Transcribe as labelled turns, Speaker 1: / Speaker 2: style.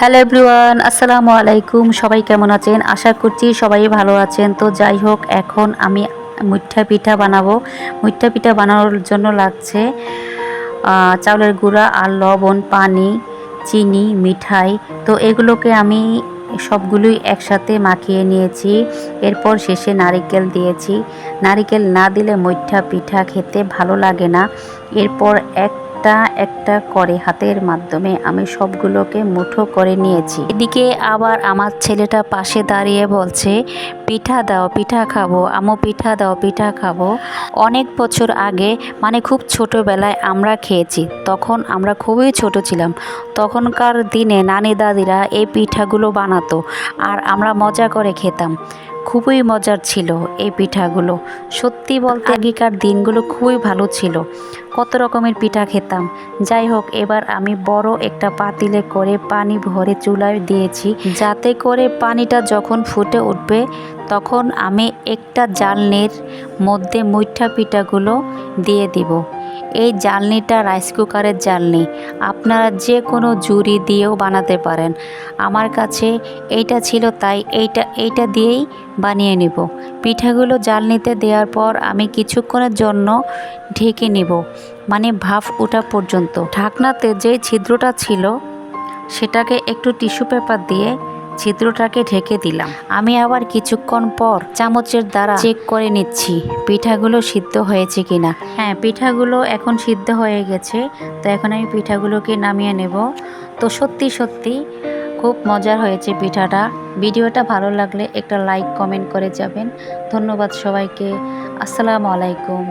Speaker 1: Hello everyone, আসসালামু আলাইকুম। সবাই কেমন আছেন? আশা করছি সবাই ভালো আছেন। তো যাই হোক, এখন আমি মুঠা পিঠা বানাবো। মুঠা পিঠা বানানোর জন্য লাগছে চাউলের গুঁড়া আর লবণ, পানি, চিনি, মিঠাই। তো এগুলোকে আমি সবগুলোই একসাথে মাখিয়ে নিয়েছি। এরপর শেষে নারিকেল দিয়েছি। নারিকেল না দিলে মুঠা পিঠা খেতে ভালো লাগে না। এরপর একটা একটা করে হাতের মাধ্যমে আমি সবগুলোকে মুঠো করে নিয়েছি। এদিকে আবার আমার ছেলেটা পাশে দাঁড়িয়ে বলছে, পিঠা দাও, পিঠা খাব আমো পিঠা দাও, পিঠা খাব। অনেক বছর আগে মানে খুব ছোটোবেলায় আমরা খেয়েছি, তখন আমরা খুবই ছোট ছিলাম। তখনকার দিনে নানি দাদিরা এই পিঠাগুলো বানাতো, আর আমরা মজা করে খেতাম। খুবই মজার ছিল এই পিঠাগুলো। সত্যি বলতে আগেকার দিনগুলো খুবই ভালো ছিল। কত রকমের পিঠা খেতাম। যাই হোক, এবার আমি বড় একটা পাতিলে করে পানি ভরে চুলায় দিয়েছি। যাতে করে পানিটা যখন ফুটে উঠবে, তখন আমি একটা জালনের মধ্যে মুঠা পিঠাগুলো দিয়ে দিব। এই জালনিটা রাইস কুকারের জালনি আপনারা যে কোনো জুড়ি দিয়েও বানাতে পারেন। আমার কাছে এইটা ছিল, তাই এইটা এইটা দিয়েই বানিয়ে নিব। পিঠাগুলো জালনিতে দেওয়ার পর আমি কিছুক্ষণের জন্য ঢেকে নিব মানে ভাফ ওঠা পর্যন্ত। ঢাকনাতে যে ছিদ্রটা ছিল, সেটাকে একটু টিস্যু পেপার দিয়ে ছিদ্রটাকে ঢেকে দিলাম। আমি আবার কিছুক্ষণ পর চামচের দ্বারা চেক করে নিচ্ছি, পিঠাগুলো সিদ্ধ হয়েছে কিনা। হ্যাঁ পিঠাগুলো এখন সিদ্ধ হয়ে গেছে, তো এখন আমি পিঠাগুলোকে নামিয়ে নেব। তো সত্যি সত্যি খুব মজার হয়েছে পিঠাটা। ভিডিওটা ভালো লাগলে একটা লাইক, কমেন্ট করে যাবেন। ধন্যবাদ সবাইকে। আসসালামু আলাইকুম।